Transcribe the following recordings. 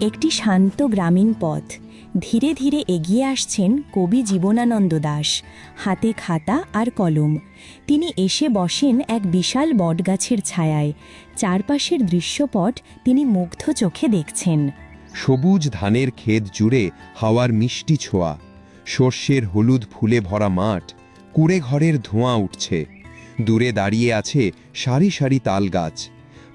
একটি শান্ত গ্রামীণ পথ। ধীরে ধীরে এগিয়ে আসছেন কবি জীবনানন্দ দাস। হাতে খাতা আর কলম। তিনি এসে বসেন এক বিশাল বটগাছের ছায়ায়। চারপাশের দৃশ্যপট তিনি মুগ্ধ চোখে দেখছেন। সবুজ ধানের ক্ষেত জুড়ে হাওয়ার মিষ্টি ছোঁয়া। সর্ষের হলুদ ফুলে ভরা মাঠ। কুড়ে ঘরের ধোঁয়া উঠছে। দূরে দাঁড়িয়ে আছে সারি সারি তাল গাছ।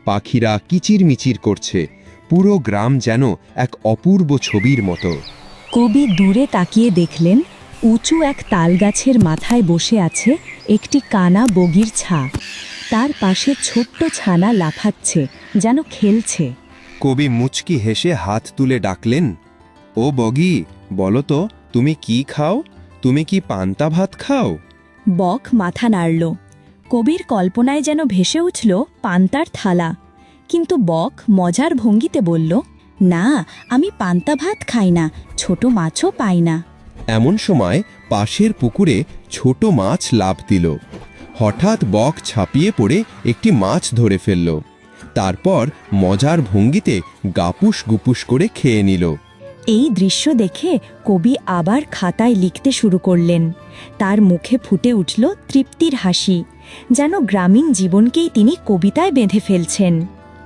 পাখিরা কিচিরমিচির করছে। পুরো গ্রাম যেন এক অপূর্ব ছবির মতো। কবি দূরে তাকিয়ে দেখলেন উঁচু এক তালগাছের মাথায় বসে আছে একটি কানা বগির ছা। তার পাশে ছোট্ট ছানা লাফাচ্ছে যেন খেলছে। কবি মুচকি হেসে হাত তুলে ডাকলেন ও বগি বলো তো তুমি কি খাও? তুমি কি পান্তা ভাত খাও? বক মাথা নাড়ল। কবির কল্পনায় যেন ভেসে উঠল পান্তার থালা। কিন্তু বক মজার ভঙ্গিতে বলল না আমি পান্তা ভাত খাই না ছোট মাছও পাই না। এমন সময় পাশের পুকুরে ছোট মাছ লাভ দিল। হঠাৎ বক ছাপিয়ে পড়ে একটি মাছ ধরে ফেলল। তারপর মজার ভঙ্গিতে গাপুস গুপুস করে খেয়ে নিল। এই দৃশ্য দেখে কবি আবার খাতায় লিখতে শুরু করলেন। তার মুখে ফুটে উঠল তৃপ্তির হাসি যেন গ্রামীণ জীবনকেই তিনি কবিতায় বেঁধে ফেলছেন।